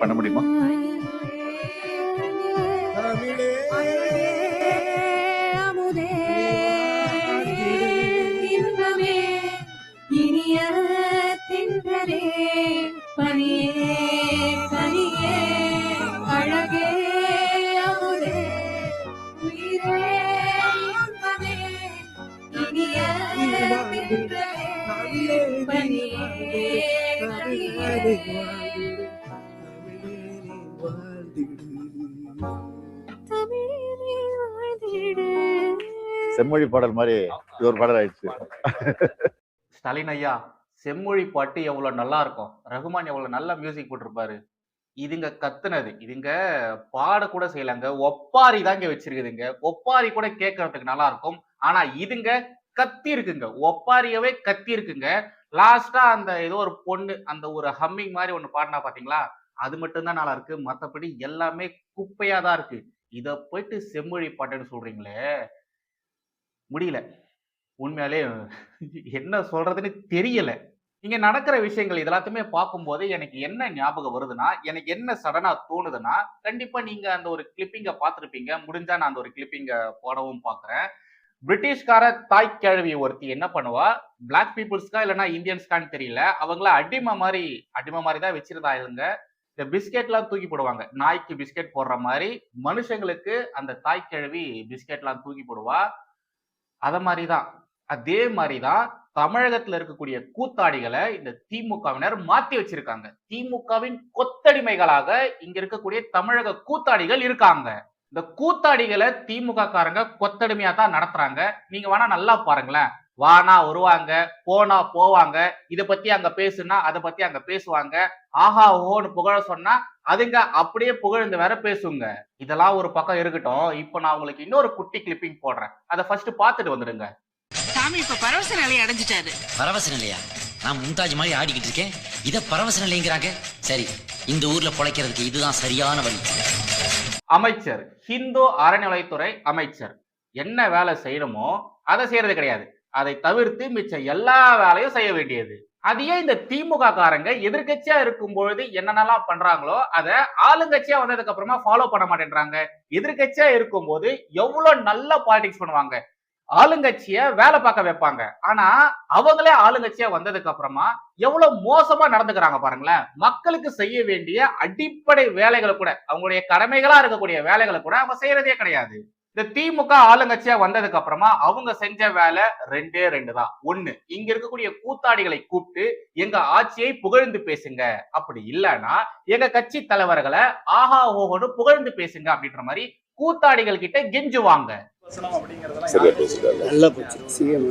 பண்ண முடியுமா தமிழே அமுதே வாழ்ந்திடு செம்மொழி பாடல் மாதிரி இது ஒரு பாடல் ஆயிடுச்சு. ஸ்டாலின் ஐயா செம்மொழி பாட்டு எவ்வளவு நல்லா இருக்கும். ரகுமான் எவ்வளவு நல்ல மியூசிக் போட்டிருப்பாரு. இதுங்க கத்துனது இதுங்க பாட கூட செய்யலங்க. ஒப்பாரி தான் இங்க வச்சிருக்குதுங்க. ஒப்பாரி கூட கேட்கறதுக்கு நல்லா இருக்கும். ஆனா இதுங்க கத்தி இருக்குங்க ஒப்பாரியவே கத்தி இருக்குங்க லாஸ்டா அந்த ஏதோ ஒரு பொண்ணு அந்த ஒரு ஹம்மிங் மாதிரி ஒண்ணு பாடினா பாத்தீங்களா? அது மட்டும்தான் நல்லா இருக்கு. மற்றபடி எல்லாமே குப்பையா தான் இருக்கு. இதை போயிட்டு செம்மொழி பாட்டுன்னு சொல்றீங்களே முடியல. உண்மையாலே என்ன சொல்றதுன்னு தெரியல. இங்க நடக்கிற விஷயங்கள் இது எல்லாத்தையுமே பார்க்கும்போது எனக்கு என்ன ஞாபகம் வருதுன்னா எனக்கு என்ன சடனா தோணுதுன்னா கண்டிப்பா நீங்க அந்த ஒரு கிளிப்பிங்க பார்த்துருப்பீங்க. முடிஞ்சா நான் அந்த ஒரு கிளிப்பிங்க போடவும் பார்க்குறேன். பிரிட்டிஷ்கார தாய் கிழவி ஒருத்தி என்ன பண்ணுவா? பிளாக் பீப்புள்ஸ்க்கா இல்லைன்னா இந்தியன்ஸ்கான்னு தெரியல. அவங்கள அடிமை மாதிரி அடிமை மாதிரி தான் வச்சிருந்தாங்க இந்த பிஸ்கெட்லாம் தூக்கி போடுவாங்க. நாய்க்கு பிஸ்கெட் போடுற மாதிரி மனுஷங்களுக்கு அந்த தாய் கிழவி பிஸ்கெட்லாம் தூக்கி போடுவா. அத மாதிரிதான். அதே மாதிரி தான் தமிழகத்துல இருக்கக்கூடிய கூத்தாடிகளை இந்த திமுகவினர் மாத்தி வச்சிருக்காங்க. திமுகவின் கொத்தடிமைகளாக இங்க இருக்கக்கூடிய தமிழக கூத்தாடிகள் இருக்காங்க. இந்த கூத்தாடிகளை திமுக காரங்க கொத்தடிமையா தான் நடத்துறாங்க. நீங்க வேணா நல்லா பாருங்களேன். வானா வருவாங்க போனா போவாங்க இத பத்தி அங்க பேசுனா அதை பத்தி அங்க பேசுவாங்க. ஆஹா ஓன்னு புகழ சொன்னா அதுங்க அப்படியே புகழ்ந்து வேற பேசுங்க. இதெல்லாம் ஒரு பக்கம் இருக்கட்டும். இப்போ நான் உங்களுக்கு இன்னொரு குட்டி கிளிப்பிங் போடுறேன். அதை ஃபர்ஸ்ட் பார்த்துட்டு வந்துடுங்க. சாமி இப்ப பரவச நிலையை அடைஞ்சிட்டாரு. பரவச நிலையா? நான் மும்தாஜ் மாதிரி ஆடிக்கிட்டு இருக்கேன். இத பரவச நிலைங்கிறாங்க. சரி இந்த ஊர்ல பொழைக்கிறதுக்கு இதுதான் சரியான வழி. அமைச்சர் ஹிந்து அறநிலைத்துறை அமைச்சர். என்ன வேலை செய்யணுமோ அதை செய்யறது கிடையாது. அதை தவிர்த்து மிச்ச எல்லா வேலையும் செய்ய வேண்டியது. அதையே இந்த திமுக காரங்க எதிர்கட்சியா இருக்கும் பொழுது என்னென்னலாம் பண்றாங்களோ அதை ஆளுங்கட்சியா வந்ததுக்கு அப்புறமா ஃபாலோ பண்ண மாட்டேன்றாங்க. எதிர்கட்சியா இருக்கும்போது எவ்வளவு நல்ல பாலிடிக்ஸ் பண்ணுவாங்க. ஆளுங்கட்சிய வேலை பார்க்க வைப்பாங்க. ஆனா அவங்களே ஆளுங்கட்சியா வந்ததுக்கு அப்புறமா எவ்வளவு மோசமா நடந்துக்கிறாங்க பாருங்களேன். மக்களுக்கு செய்ய வேண்டிய அடிப்படை வேலைகளை கூட அவங்களுடைய கடமைகளா இருக்கக்கூடிய வேலைகளை கூட அவங்க செய்யறதே கிடையாது. இந்த திமுக ஆளுங்கட்சியா வந்ததுக்கு அப்புறமா அவங்க செஞ்ச வேலை ரெண்டே ரெண்டு தான். ஒண்ணு இங்க இருக்கக்கூடிய கூத்தாடிகளை கூப்பிட்டு எங்க ஆட்சியை புகழ்ந்து பேசுங்க. அப்படி இல்லைன்னா எங்க கட்சி தலைவர்களை ஆஹா ஓஹோன்னு புகழ்ந்து பேசுங்க அப்படின்ற மாதிரி கூத்தாடிகள் கிட்ட கெஞ்சுவாங்க. சரியா பேசிட்டாரு நல்லா போச்சு. சிஎம்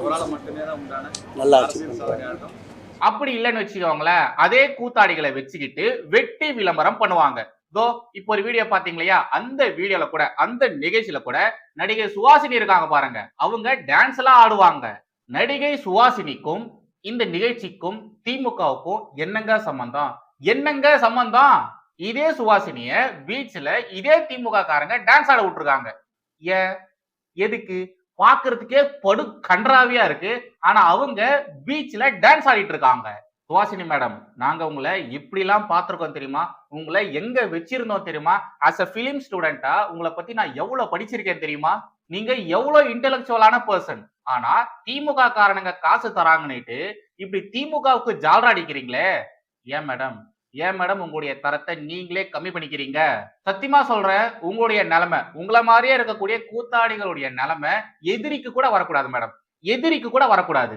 அவரால் மட்டுமே தான் உண்டான நல்லா ஆச்சு. சௌகரியம் அப்படி இல்லைன்னு வச்சுக்கோங்களேன் அதே கூத்தாடிகளை வச்சுக்கிட்டு வெட்டி விளம்பரம் பண்ணுவாங்க. தோ இப்போ ஒரு வீடியோ பாத்தீங்க இல்லையா அந்த வீடியோல கூட அந்த நிகழ்ச்சியில கூட நடிகை சுவாசினி இருக்காங்க பாருங்க. அவங்க டான்ஸ் எல்லாம் ஆடுவாங்க. நடிகை சுவாசினிக்கும் இந்த நிகழ்ச்சிக்கும் திமுகவுக்கும் என்னங்க சம்பந்தம்? என்னங்க சம்பந்தம்? இதே சுவாசினிய பீச்ல இதே திமுக காரங்க டான்ஸ் ஆட விட்டுருக்காங்க. ஏன் எதுக்கு? பாக்குறதுக்கே படு கன்றாவியா இருக்கு. ஆனா அவங்க பீச்ல டான்ஸ் ஆடிட்டு இருக்காங்க. சுவாசினி மேடம் நாங்க உங்களை இப்படிலாம் பார்த்துருக்கோம் தெரியுமா? உங்களை எங்க வச்சிருந்தோம் தெரியுமா? அஸ் அ பிலிம் ஸ்டூடெண்டா உங்களை பத்தி நான் எவ்வளவு படிச்சிருக்கேன் தெரியுமா? நீங்க எவ்வளவு இன்டெலக்சுவலான பர்சன் ஆனா திமுக காரணங்க காசு தராங்கன்னுட்டு இப்படி திமுகவுக்கு ஜால்ரா அடிக்கிறீங்களே? ஏன் மேடம்? ஏன் மேடம் உங்களுடைய தரத்தை நீங்களே கம்மி பண்ணிக்கிறீங்க? சத்தியமா சொல்றேன் உங்களுடைய நிலைமை உங்களை மாதிரியே இருக்கக்கூடிய கூத்தாடிகளுடைய நிலைமை எதிரிக்கு கூட வரக்கூடாது மேடம். எதிரிக்கு கூட வரக்கூடாது.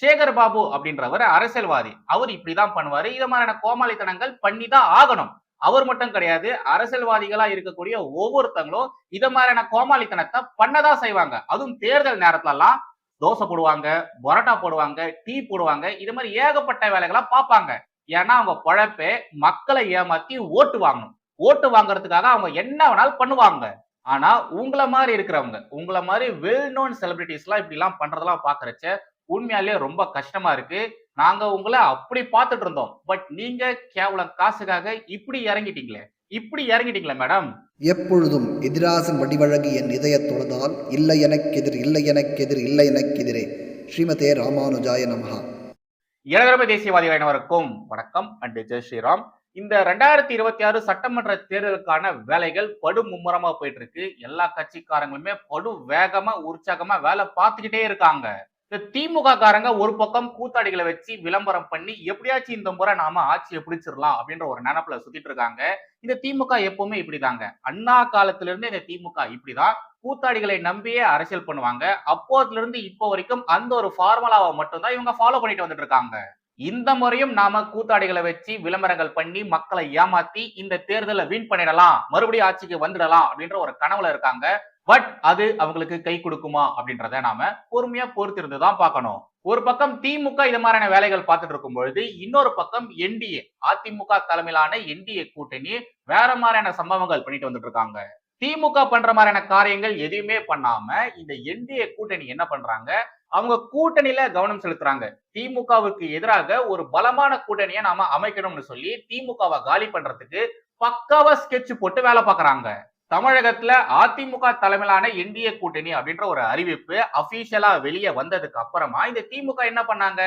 சேகர் பாபு அப்படின்றவர் அரசியல்வாதி. அவர் இப்படிதான் பண்ணுவாரு. இது மாதிரியான கோமாளித்தனங்கள் பண்ணி தான் ஆகணும். அவர் மட்டும் கிடையாது அரசியல்வாதிகளா இருக்கக்கூடிய ஒவ்வொருத்தங்களும் இத மாதிரியான கோமாளித்தனத்தை பண்ணதான் செய்வாங்க. அதுவும் தேர்தல் நேரத்துலலாம் தோசை போடுவாங்க பரோட்டா போடுவாங்க டீ போடுவாங்க. இது மாதிரி ஏகப்பட்ட வேலைகளை பார்ப்பாங்க. ஏன்னா அவங்க பழப்பே மக்களை ஏமாத்தி ஓட்டு வாங்கணும். ஓட்டு வாங்குறதுக்காக அவங்க என்ன வேணாலும் பண்ணுவாங்க. ஆனா உங்களை மாதிரி இருக்கிறவங்க உங்களை மாதிரி வெல் நோன் செலிபிரிட்டிஸ் எல்லாம் இப்படி எல்லாம் பண்றதெல்லாம் பாக்குறச்ச உண்மையாலே ரொம்ப கஷ்டமா இருக்கு. நாங்க உங்களை அப்படி பார்த்துட்டு இருந்தோம். பட் நீங்க கேவலம் காசுக்காக இப்படி இறங்கிட்டீங்களே. இப்படி இறங்கிட்டீங்களே மேடம் எப்பொழுதும் எதிராசன் வடிவழகு என் இதயத் தொழுதால் இல்லை எனக்கெதிர் இல்லை எனக்கெதிர் இல்லை எனக்கெதிரே. ஸ்ரீமதே ராமானுஜாய நமஹா. இளதரமை தேசியவாதிகள் அனைவருக்கும் வணக்கம். அண்ட் ஜெய் ஸ்ரீராம். இந்த ரெண்டாயிரத்தி இருபத்தி ஆறு சட்டமன்ற தேர்தலுக்கான வேலைகள் படு மும்முரமா போயிட்டு இருக்கு. எல்லா கட்சிக்காரங்களுமே படு வேகமா உற்சாகமா வேலை பார்த்துக்கிட்டே இருக்காங்க. இந்த திமுக காரங்க ஒரு பக்கம் கூத்தாடிகளை வச்சு விளம்பரம் பண்ணி எப்படியாச்சும் இந்த முறை நாம ஆட்சியை பிடிச்சிடலாம் அப்படின்ற ஒரு நினைப்புல சுத்திட்டு இருக்காங்க. இந்த திமுக எப்பவுமே இப்படிதாங்க. அண்ணா காலத்துல இருந்து இந்த திமுக இப்படிதான். கூத்தாடிகளை நம்பியே அரசியல் பண்ணுவாங்க. அப்போதுல இருந்து இப்போ வரைக்கும் அந்த ஒரு ஃபார்முலாவை மட்டும்தான் இவங்க ஃபாலோ பண்ணிட்டு வந்துட்டு இருக்காங்க. இந்த முறையும் நாம கூத்தாடிகளை வச்சு விளம்பரங்கள் பண்ணி மக்களை ஏமாத்தி இந்த தேர்தலை வின் பண்ணிடலாம். மறுபடியும் ஆட்சிக்கு வந்துடலாம் அப்படின்ற ஒரு கனவுல இருக்காங்க. பட் அது அவங்களுக்கு கை கொடுக்குமா அப்படின்றத நாம பொறுமையா பொறுத்திருந்து தான் பார்க்கணும். ஒரு பக்கம் திமுக இது மாதிரியான வேலைகள் பார்த்துட்டு இருக்கும் பொழுது இன்னொரு பக்கம் என்டிஏ அதிமுக தலைமையிலான என்டிஏ கூட்டணி வேற மாதிரியான சம்பவங்கள் பண்ணிட்டு வந்துட்டு இருக்காங்க. திமுக பண்ற மாதிரியான காரியங்கள் எதுவுமே பண்ணாம இந்த என்டிஏ கூட்டணி என்ன பண்றாங்க? அவங்க கூட்டணியில கவனம் செலுத்துறாங்க. திமுகவுக்கு எதிராக ஒரு பலமான கூட்டணியை நாம அமைக்கணும்னு சொல்லி திமுகவை காலி பண்றதுக்கு பக்காவா ஸ்கெட்ச் போட்டு வேலை பார்க்கறாங்க. தமிழகத்துல அதிமுக தலைமையிலான என்டிஏ கூட்டணி அப்படின்ற ஒரு அறிவிப்பு அபிஷியலா வெளியே வந்ததுக்கு அப்புறமா இந்த திமுக என்ன பண்ணாங்க?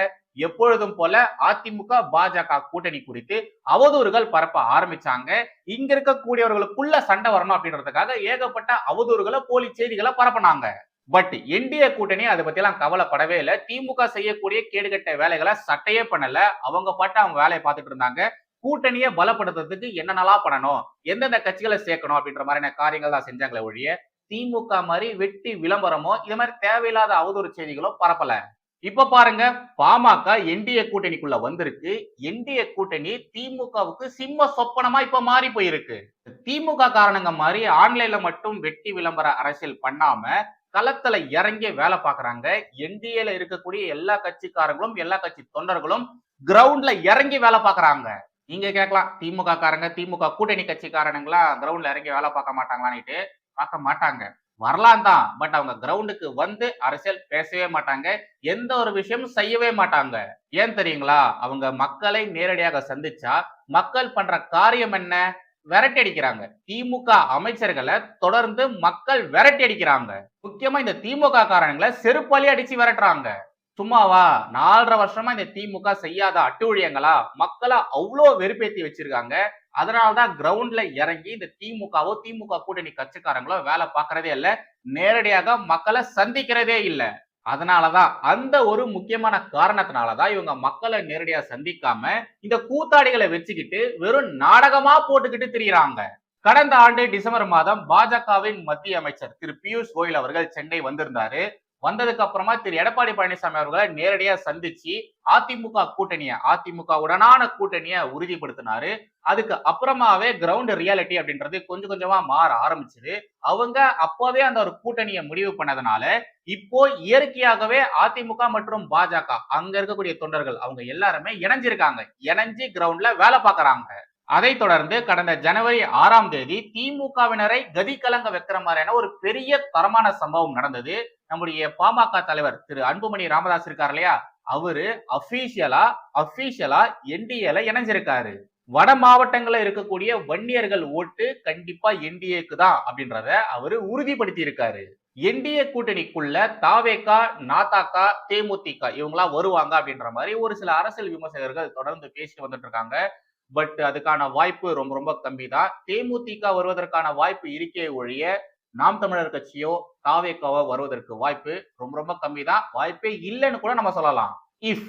எப்பொழுதும் போல அதிமுக பாஜக கூட்டணி குறித்து அவதூறுகள் பரப்ப ஆரம்பிச்சாங்க. இங்க இருக்கக்கூடியவர்களுக்குள்ள சண்டை வரணும் அப்படின்றதுக்காக ஏகப்பட்ட அவதூறுகளை போலி செய்திகளை பரப்புனாங்க. பட் என்டிஏ கூட்டணி அதை பத்தி எல்லாம் கவலைப்படவே இல்லை. திமுக செய்யக்கூடிய கேடுகட்ட வேலைகளை சட்டையே பண்ணல. அவங்க பாட்டு அவங்க வேலையை பார்த்துட்டு இருந்தாங்க. கூட்டணியை பலப்படுத்துறதுக்கு என்னென்னலாம் பண்ணணும்? எந்தெந்த கட்சிகளை சேர்க்கணும் அப்படின்ற மாதிரியான காரியங்கள் தான் செஞ்சாங்களே ஒழிய திமுக மாதிரி வெட்டி விளம்பரமோ இது மாதிரி தேவையில்லாத அவதூறு செய்திகளோ பரப்பல. இப்ப பாருங்க பாமக என்டிஏ கூட்டணிக்குள்ள வந்திருக்கு. என்டிஏ கூட்டணி திமுகவுக்கு சிம்ம சொப்பனமா இப்ப மாறி போயிருக்கு. திமுக காரணங்க மாதிரி ஆன்லைன்ல மட்டும் வெட்டி விளம்பர அரசியல் பண்ணாம களத்துல இறங்கி வேலை பாக்குறாங்க. என்டிஏல இருக்கக்கூடிய எல்லா கட்சிக்காரங்களும் எல்லா கட்சி தொண்டர்களும் கிரவுண்ட்ல இறங்கி வேலை பாக்குறாங்க. நீங்க கேட்கலாம். திமுக காரங்க திமுக கூட்டணி கட்சிக்காரனுங்களா கிரவுண்ட்ல இறங்கி வேலை பார்க்க மாட்டாங்களான்னுட்டு பார்க்க மாட்டாங்க. வரலாம் தான். பட் அவங்க கிரவுண்டுக்கு வந்து அரசியல் பேசவே மாட்டாங்க. எந்த ஒரு விஷயமும் செய்யவே மாட்டாங்க. ஏன் தெரியுங்களா? அவங்க மக்களை நேரடியாக சந்திச்சா மக்கள் பண்ற காரியம் என்ன? விரட்டி அடிக்கிறாங்க. திமுக அமைச்சர்களை தொடர்ந்து மக்கள் விரட்டி அடிக்கிறாங்க. முக்கியமா இந்த திமுக காரங்களை செருப்பாலி அடிச்சு விரட்டுறாங்க. சும்மாவா? நாலரை வருஷமா இந்த திமுக செய்யாத அட்டூழியங்களா? மக்களை அவ்வளோ வெறுப்பேத்தி வச்சிருக்காங்க. அதனாலதான் கிரவுண்ட்ல இறங்கி இந்த திமுகவோ திமுக கூட்டணி கட்சிக்காரங்களோ வேலை பார்க்கறதே இல்ல. நேரடியாக மக்களை சந்திக்கிறதே இல்லை. அதனாலதான் அந்த ஒரு முக்கியமான காரணத்தினாலதான் இவங்க மக்களை நேரடியா சந்திக்காம இந்த கூத்தாடிகளை வச்சுக்கிட்டு வெறும் நாடகமா போட்டுக்கிட்டு திரியறாங்க. கடந்த ஆண்டு டிசம்பர் மாதம் பாஜகவின் மத்திய அமைச்சர் திரு பியூஷ் கோயல் அவர்கள் சென்னை வந்திருந்தாரு. வந்ததுக்கு அப்புறமா திரு. எடப்பாடி பழனிசாமி அவர்களை நேரடியா சந்திச்சு அதிமுக கூட்டணிய அதிமுக உடனான கூட்டணிய உறுதிப்படுத்தினாரு. அதுக்கு அப்புறமாவே கிரவுண்ட் ரியாலிட்டி அப்படின்றது கொஞ்சம் கொஞ்சமா மாற ஆரம்பிச்சது. அவங்க அப்போவே அந்த ஒரு கூட்டணியை முடிவு பண்ணதுனால இப்போ இயற்கையாகவே அதிமுக மற்றும் பாஜக அங்க இருக்கக்கூடிய தொண்டர்கள் அவங்க எல்லாருமே இணைஞ்சிருக்காங்க. இணைஞ்சு கிரவுண்ட்ல வேலை பார்க்கறாங்க. அதை தொடர்ந்து கடந்த ஜனவரி ஆறாம் தேதி திமுகவினரை கதி கலங்க வைக்கிற மாதிரியான ஒரு பெரிய தரமான சம்பவம் நடந்தது. நம்முடைய பாமக தலைவர் திரு அன்புமணி ராமதாஸ் இருக்கார் இல்லையா? அவரு அபிஷியலா அபிஷியலா என்டிஏல இணைஞ்சிருக்காரு. வட மாவட்டங்கள்ல இருக்கக்கூடிய வன்னியர்கள் ஓட்டு கண்டிப்பா என்டிஏக்கு தான் அப்படின்றத அவரு உறுதிப்படுத்தி இருக்காரு என்டிஏ கூட்டணிக்குள்ள தாவேகா நாதாக்கா தேமுதிக இவங்களாம் வருவாங்க அப்படின்ற மாதிரி ஒரு சில அரசியல் விமர்சகர்கள் தொடர்ந்து பேசிட்டு வந்துட்டு இருக்காங்க. பட் அதுக்கான வாய்ப்பு ரொம்ப ரொம்ப கம்மி தான் தேமுதிக வருவதற்கான வாய்ப்பு இருக்கே ஒழிய நாம் தமிழர் கட்சியோ தாவேக்காவோ வருவதற்கு வாய்ப்பு ரொம்ப ரொம்ப கம்மி தான் வாய்ப்பே இல்லைன்னு கூட நம்ம சொல்லலாம். இஃப்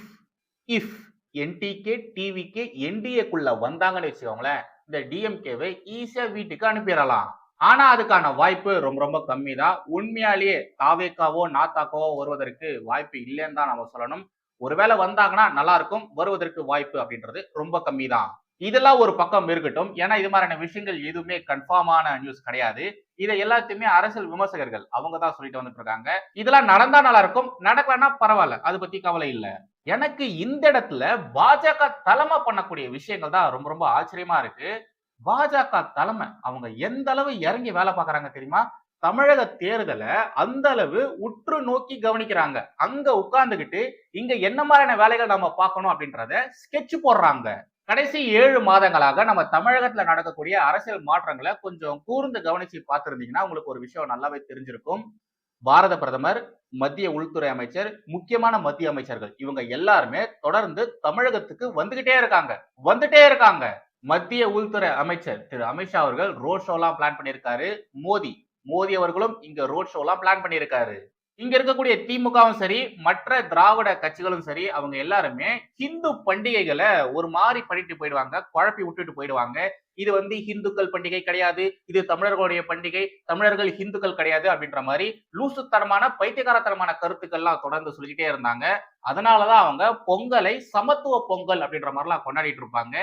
இஃப் என்டிகே டிவிகே என்டிஏக்குள்ள வந்தாங்கன்னு வச்சுக்கோங்களேன் இந்த டிஎம்கேவை ஈஸியா வீட்டுக்கு அனுப்பிடலாம். ஆனா அதுக்கான வாய்ப்பு ரொம்ப ரொம்ப கம்மி தான் உண்மையாலேயே காவேக்காவோ நாத்தாக்காவோ வருவதற்கு வாய்ப்பு இல்லைன்னு தான் நம்ம சொல்லணும். ஒருவேளை வந்தாங்கன்னா நல்லா இருக்கும். வருவதற்கு வாய்ப்பு அப்படின்றது ரொம்ப கம்மி தான் இதெல்லாம் ஒரு பக்கம் இருக்கட்டும். ஏன்னா இது மாதிரியான விஷயங்கள் எதுவுமே கன்ஃபார்மான நியூஸ் கிடையாது. இதை எல்லாத்தையுமே அரசியல் விமர்சகர்கள் அவங்க தான் சொல்லிட்டு வந்துட்டு இருக்காங்க இதெல்லாம் நடந்தா நல்லா இருக்கும். நடக்கலன்னா பரவாயில்ல. அது பத்தி கவலை இல்லை. எனக்கு இந்த இடத்துல பாஜக தலைமை பண்ணக்கூடிய விஷயங்கள் தான் ரொம்ப ரொம்ப ஆச்சரியமா இருக்கு. பாஜக தலைமை அவங்க எந்த அளவு இறங்கி வேலை பார்க்கறாங்க தெரியுமா? தமிழக தேர்தலை அந்த அளவு உற்று நோக்கி கவனிக்கிறாங்க. அங்க உட்கார்ந்துகிட்டு இங்க என்ன மாதிரியான வேலைகள் நம்ம பார்க்கணும் அப்படின்றத ஸ்கெட்ச் போடுறாங்க. கடைசி ஏழு மாதங்களாக நம்ம தமிழகத்துல நடக்கக்கூடிய அரசியல் மாற்றங்களை கொஞ்சம் கூர்ந்து கவனிச்சு பார்த்துருந்தீங்கன்னா உங்களுக்கு ஒரு விஷயம் நல்லாவே தெரிஞ்சிருக்கும். பாரத பிரதமர் மத்திய உள்துறை அமைச்சர் முக்கியமான மத்திய அமைச்சர்கள் இவங்க எல்லாருமே தொடர்ந்து தமிழகத்துக்கு வந்துகிட்டே இருக்காங்க. வந்துட்டே இருக்காங்க. மத்திய உள்துறை அமைச்சர் திரு அமித்ஷா அவர்கள் ரோட் ஷோலாம் பிளான் பண்ணியிருக்காரு. மோடி மோடி அவர்களும் இங்க ரோட் ஷோலாம் பிளான் பண்ணியிருக்காரு. இங்க இருக்கக்கூடிய திமுகவும் சரி மற்ற திராவிட கட்சிகளும் சரி அவங்க எல்லாருமே ஹிந்து பண்டிகைகளை ஒரு மாதிரி பண்ணிட்டு போயிடுவாங்க குழப்பி விட்டுட்டு போயிடுவாங்க. இது வந்து ஹிந்துக்கள் பண்டிகை கிடையாது இது தமிழர்களுடைய பண்டிகை தமிழர்கள் ஹிந்துக்கள் கிடையாது அப்படின்ற மாதிரி லூசுத்தனமான பைத்தியகாரத்தனமான கருத்துக்கள்லாம் தொடர்ந்து சொல்லிக்கிட்டே இருந்தாங்க. அதனாலதான் அவங்க பொங்கலை சமத்துவ பொங்கல் அப்படின்ற மாதிரிலாம் கொண்டாடிட்டு இருப்பாங்க.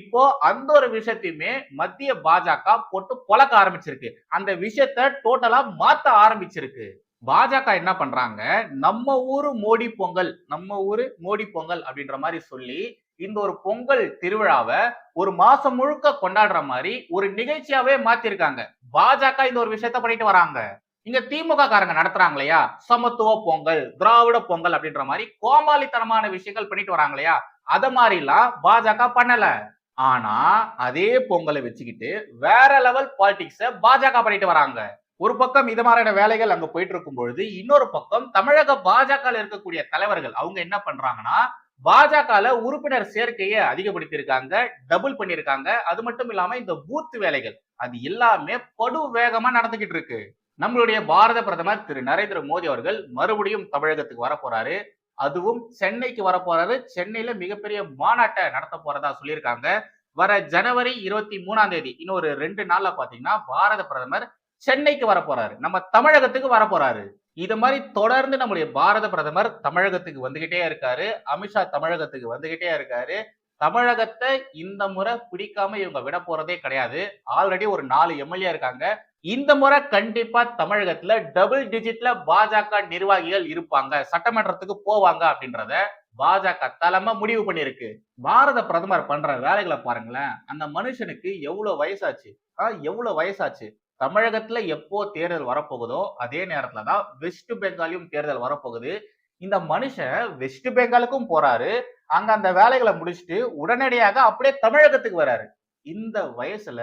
இப்போ அந்த ஒரு விஷயத்தையுமே மத்திய பாஜக போட்டு பொழக்க ஆரம்பிச்சிருக்கு. அந்த விஷயத்த டோட்டலா மாத்த ஆரம்பிச்சிருக்கு. பாஜக என்ன பண்றாங்க? நம்ம ஊரு மோடி பொங்கல் நம்ம ஊரு மோடி பொங்கல் அப்படின்ற மாதிரி சொல்லி இந்த ஒரு பொங்கல் திருவிழாவை ஒரு மாசம் முழுக்க கொண்டாடுற மாதிரி ஒரு நிகழ்ச்சியாவே மாத்திருக்காங்க. பாஜக இந்த ஒரு விஷயத்த பண்ணிட்டு வராங்க. இங்க திமுக காரங்க நடத்துறாங்க இல்லையா? சமத்துவ பொங்கல் திராவிட பொங்கல் அப்படின்ற மாதிரி கோமாளித்தனமான விஷயங்கள் பண்ணிட்டு வராங்க இல்லையா? அத மாதிரிலாம் பாஜக பண்ணல. ஆனா அதே பொங்கலை வச்சுக்கிட்டு வேற லெவல் பாலிடிக்ஸ பாஜக பண்ணிட்டு வராங்க. ஒரு பக்கம் இது மாதிரியான வேலைகள் அங்க போயிட்டு இருக்கும் பொழுது இன்னொரு பக்கம் தமிழக பாஜக இருக்கக்கூடிய தலைவர்கள் அவங்க என்ன பண்றாங்கன்னா பாஜகல உறுப்பினர் சேர்க்கையை அதிகப்படுத்தியிருக்காங்க டபுள் பண்ணியிருக்காங்க. அது மட்டும் இல்லாம இந்த பூத் வேலைகள் அது எல்லாமே படு வேகமா நடந்துகிட்டு இருக்கு. நம்மளுடைய பாரத பிரதமர் திரு. நரேந்திர மோடி அவர்கள் மறுபடியும் தமிழகத்துக்கு வர போறாரு. அதுவும் சென்னைக்கு வர போறாரு. சென்னையில மிகப்பெரிய மாநாட்டை நடத்த போறதா சொல்லியிருக்காங்க. வர ஜனவரி இருபத்தி மூணாம் தேதி இன்னொரு ரெண்டு நாள்ல பாத்தீங்கன்னா பாரத பிரதமர் சென்னைக்கு வரப்போறாரு. நம்ம தமிழகத்துக்கு வர இது மாதிரி தொடர்ந்து நம்முடைய பாரத பிரதமர் தமிழகத்துக்கு வந்துகிட்டே இருக்காரு. அமித்ஷா தமிழகத்துக்கு வந்துகிட்டே இருக்காரு. தமிழகத்தை இந்த முறை பிடிக்காம இவங்க விட போறதே கிடையாது. ஆல்ரெடி ஒரு நாலு எம்எல்ஏ இருக்காங்க. இந்த முறை கண்டிப்பா தமிழகத்துல டபுள் டிஜிட்ல பாஜக நிர்வாகிகள் இருப்பாங்க. சட்டமன்றத்துக்கு போவாங்க அப்படின்றத பாஜக தலைமை முடிவு பண்ணிருக்கு பாரத பிரதமர் பண்ற வேலைகளை பாருங்களேன். அந்த மனுஷனுக்கு எவ்வளவு வயசாச்சு? ஆஹ் எவ்வளவு வயசாச்சு? தமிழகத்துல எப்போ தேர்தல் வரப்போகுதோ அதே நேரத்துல தான் வெஸ்ட் பெங்காலையும் தேர்தல் வரப்போகுது. இந்த மனுஷன் வெஸ்ட் பெங்காலுக்கும் போறாரு. அங்க அந்த வேலைகளை முடிச்சுட்டு உடனடியாக அப்படியே தமிழகத்துக்கு வராரு. இந்த வயசுல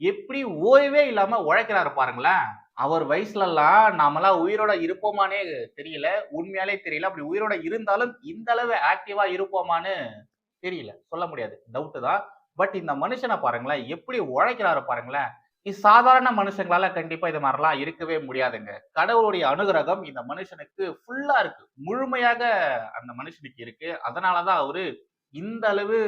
எப்படி ஓய்வே இல்லாம உழைக்கிறாரு பாருங்களேன். அவர் வயசுல எல்லாம் நாமெல்லாம் உயிரோட இருப்போமானே தெரியல. உண்மையாலே தெரியல. அப்படி உயிரோட இருந்தாலும் இந்த அளவு ஆக்டிவா இருப்போமான்னு தெரியல. சொல்ல முடியாது. டவுட்டு தான். பட் இந்த மனுஷனை பாருங்களேன் எப்படி உழைக்கிறாரு பாருங்களேன். சாதாரண மனுஷங்களால கண்டிப்பா இது மாதிரிலாம் இருக்கவே முடியாதுங்க. கடவுளுடைய அனுகிரகம் இந்த மனுஷனுக்கு ஃபுல்லா இருக்கு. முழுமையாக அந்த மனுஷனுக்கு இருக்கு. அதனாலதான் அவரு இந்த அளவு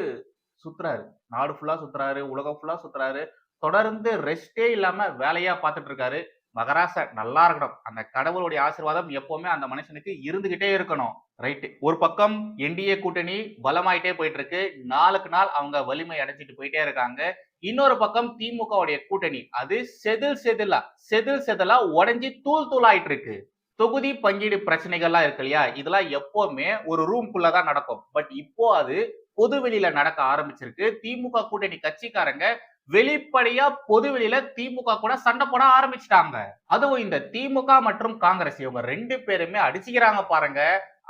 சுத்துறாரு. நாடு ஃபுல்லா சுத்துறாரு உலகம் ஃபுல்லா சுத்துறாரு. தொடர்ந்து ரெஸ்டே இல்லாம வேலையா பார்த்துட்டு இருக்காரு மகராச நல்லா இருக்கணும். அந்த கடவுளுடைய ஆசீர்வாதம் எப்பவுமே அந்த மனுஷனுக்கு இருந்துகிட்டே இருக்கணும். ரைட்டு. ஒரு பக்கம் என்டிஏ கூட்டணி பலமாயிட்டே போயிட்டு இருக்கு நாளுக்கு நாள் அவங்க வலிமை அடைச்சிட்டு போயிட்டே இருக்காங்க. இன்னொரு பக்கம் திமுகவுடைய கூட்டணி. அது செதில் செதிலா செதில் செதிலா உடஞ்சி தூள் தூளாயிட்டு இருக்கு தொகுதி பங்கீடு பிரச்சனைகள்லாம் இருக்கு இல்லையா? இதெல்லாம் எப்பவுமே ஒரு ரூம்குள்ள தான் நடக்கும். பட் இப்போ அது பொது வெளியில நடக்க ஆரம்பிச்சிருக்கு. திமுக கூட்டணி கட்சிக்காரங்க வெளிப்படையா பொது வெளியில திமுக கூட சண்டை போட ஆரம்பிச்சிட்டாங்க. அதுவும் இந்த திமுக மற்றும் காங்கிரஸ் இவங்க ரெண்டு பேருமே அடிச்சுக்கிறாங்க பாருங்க.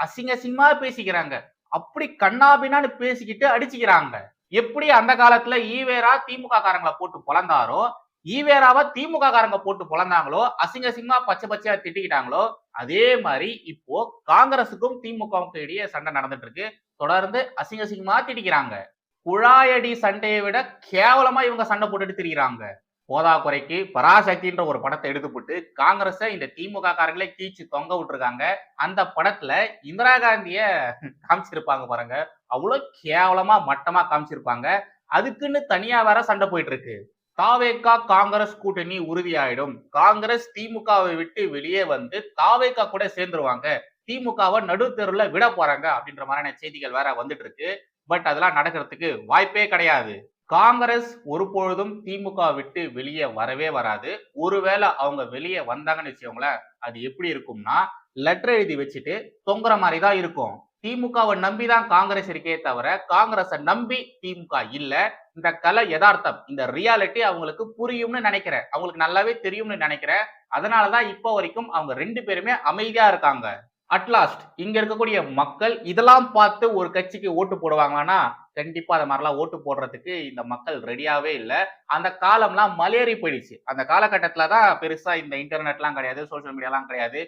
அசிங்க அசிங்கமா பேசிக்கிறாங்க. அப்படி கண்ணாபின்னான்னு பேசிக்கிட்டு அடிச்சுக்கிறாங்க. எப்படி அந்த காலத்துல ஈவேரா திமுக காரங்களை போட்டு பொழந்தாரோ ஈவேராவை திமுக காரங்க போட்டு பொழந்தாங்களோ அசிங்க அசிங்கமா பச்சை பச்சையா திட்டிக்கிட்டாங்களோ அதே மாதிரி இப்போ காங்கிரசுக்கும் திமுகவுக்கும் இடையே சண்டை நடந்துட்டு இருக்கு தொடர்ந்து அசிங்க அசிங்கமா திட்டிக்கிறாங்க. குழாயடி சண்டையை விட கேவலமா இவங்க சண்டை போட்டுட்டு திரிகிறாங்க போதாக்குறைக்கு பராசக்தின்ற ஒரு படத்தை எடுத்து போட்டு காங்கிரஸை இந்த திமுக காரங்களே கீச்சு தொங்க விட்டுருக்காங்க. அந்த படத்துல இந்திரா காந்திய காமிச்சிருப்பாங்க பாருங்க. அவ்வளவு கேவலமா மட்டமா காமிச்சிருப்பாங்க. அதுக்குன்னு தனியா வேற சண்டை போயிட்டு இருக்கு தாவேக்கா காங்கிரஸ் கூட்டணி உறுதியாயிடும். காங்கிரஸ் திமுகவை விட்டு வெளியே வந்து தாவேக்கா கூட சேர்ந்துருவாங்க. திமுகவை நடுத்தெருவுல விட போறாங்க அப்படின்ற மாதிரியான செய்திகள் வேற வந்துட்டு இருக்கு பட் அதெல்லாம் நடக்கிறதுக்கு வாய்ப்பே கிடையாது. காங்கிரஸ் ஒருபொழுதும் திமுக விட்டு வெளியே வரவே வராது. ஒருவேளை அவங்க வெளியே வந்தாங்கன்னு வச்சுக்கோங்களேன் அது எப்படி இருக்கும்னா லெட்டர் எழுதி வச்சுட்டு தொங்குற மாதிரி தான் இருக்கும். திமுகவை நம்பி தான் காங்கிரஸ் இருக்கே தவிர காங்கிரஸை நம்பி திமுக இல்ல. இந்த கலை யதார்த்தம் இந்த ரியாலிட்டி அவங்களுக்கு புரியும்னு நினைக்கிறேன். அவங்களுக்கு நல்லாவே தெரியும்னு நினைக்கிறேன். அதனாலதான் இப்போ வரைக்கும் அவங்க ரெண்டு பேருமே அமைதியா இருக்காங்க. அட்லாஸ்ட் இங்க இருக்கக்கூடிய மக்கள் இதெல்லாம் பார்த்து ஒரு கட்சிக்கு ஓட்டு போடுவாங்களான்னா கண்டிப்பா அது மாதிரிலாம் ஓட்டு போடுறதுக்கு இந்த மக்கள் ரெடியாவே இல்லை. அந்த காலம்லாம் மலேறி போயிடுச்சு. அந்த காலகட்டத்துல தான் பெருசா இந்த இன்டர்நெட்லாம் கிடையாது சோஷியல் மீடியாலாம் கிடையாது.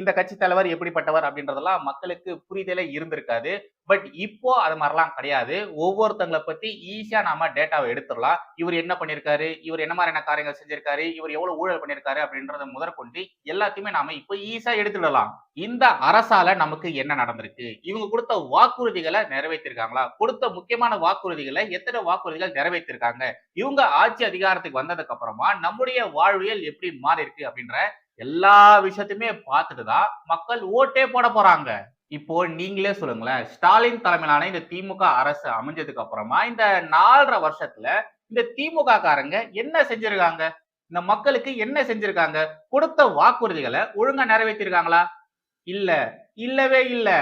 இந்த கட்சி தலைவர் எப்படிப்பட்டவர் அப்படின்றதெல்லாம் மக்களுக்கு புரிதலே இருந்திருக்காது. பட் இப்போ அது மாதிரிலாம் கிடையாது. ஒவ்வொருத்தங்களை பத்தி ஈஸியா நாம டேட்டாவை எடுத்துடலாம். இவர் என்ன பண்ணியிருக்காரு இவர் என்ன மாதிரியான காரியங்கள் செஞ்சிருக்காரு? இவர் எவ்வளவு ஊழல் பண்ணியிருக்காரு அப்படின்றத முதற்கொண்டு எல்லாத்தையுமே நாம இப்போ ஈஸியா எடுத்துடலாம். இந்த அரசால நமக்கு என்ன நடந்திருக்கு? இவங்க கொடுத்த வாக்குறுதிகளை நிறைவேற்றிருக்காங்களா? கொடுத்த முக்கியமான வாக்குறுதிகளை எத்தனை வாக்குறுதிகள் நிறைவேற்றிருக்காங்க? இவங்க ஆட்சி அதிகாரத்துக்கு வந்ததுக்கு அப்புறமா நம்முடைய வாழ்வியல் எப்படி மாறி இருக்கு அப்படின்ற எல்லா விஷயத்தையுமே பார்த்துட்டு தான் மக்கள் ஓட்டே போட போறாங்க. இப்போ நீங்களே சொல்லுங்களேன் ஸ்டாலின் தலைமையிலான இந்த திமுக அரசு அமைஞ்சதுக்கு அப்புறமா இந்த நாலரை வருஷத்துல இந்த திமுக காரங்க என்ன செஞ்சிருக்காங்க? இந்த மக்களுக்கு என்ன செஞ்சிருக்காங்க? கொடுத்த வாக்குறுதிகளை ஒழுங்கா நிறைவேற்றிருக்காங்களா இல்ல. இல்லவே இல்லை.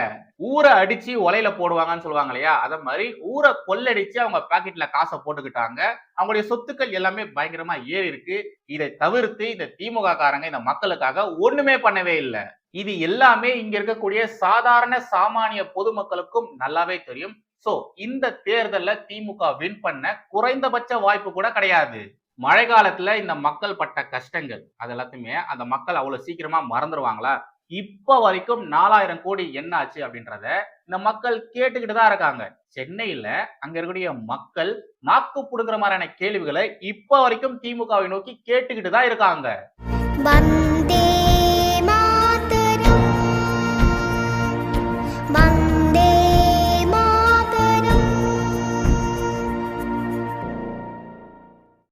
ஊரை அடிச்சு ஒலையில போடுவாங்கன்னு சொல்லுவாங்க இல்லையா? அதை மாதிரி ஊரை கொள்ளடிச்சு அவங்க பாக்கெட்ல காசை போட்டுக்கிட்டாங்க. அவங்களுடைய சொத்துக்கள் எல்லாமே பயங்கரமா ஏறி இருக்கு. இதை தவிர்த்து இந்த திமுக காரங்க இந்த மக்களுக்காக ஒண்ணுமே பண்ணவே இல்லை. இது எல்லாமே இங்க இருக்கக்கூடிய சாதாரண சாமானிய பொதுமக்களுக்கும் நல்லாவே தெரியும். சோ இந்த தேர்தல்ல திமுக வின் பண்ண குறைந்தபட்ச வாய்ப்பு கூட கிடையாது. மழை காலத்துல இந்த மக்கள் பட்ட கஷ்டங்கள் அது எல்லாத்தையுமே அந்த மக்கள் அவ்வளவு சீக்கிரமா மறந்துடுவாங்களா இப்ப வரைக்கும் நாலாயிரம் கோடி என்ன ஆச்சு அப்படின்றத இந்த மக்கள் கேட்டுக்கிட்டு தான் இருக்காங்க. சென்னையில அங்க இருக்கக்கூடிய மக்கள் நாக்கு புடுங்குற மாதிரியான கேள்விகளை இப்ப வரைக்கும் திமுகவை நோக்கி கேட்டுக்கிட்டு தான் இருக்காங்க.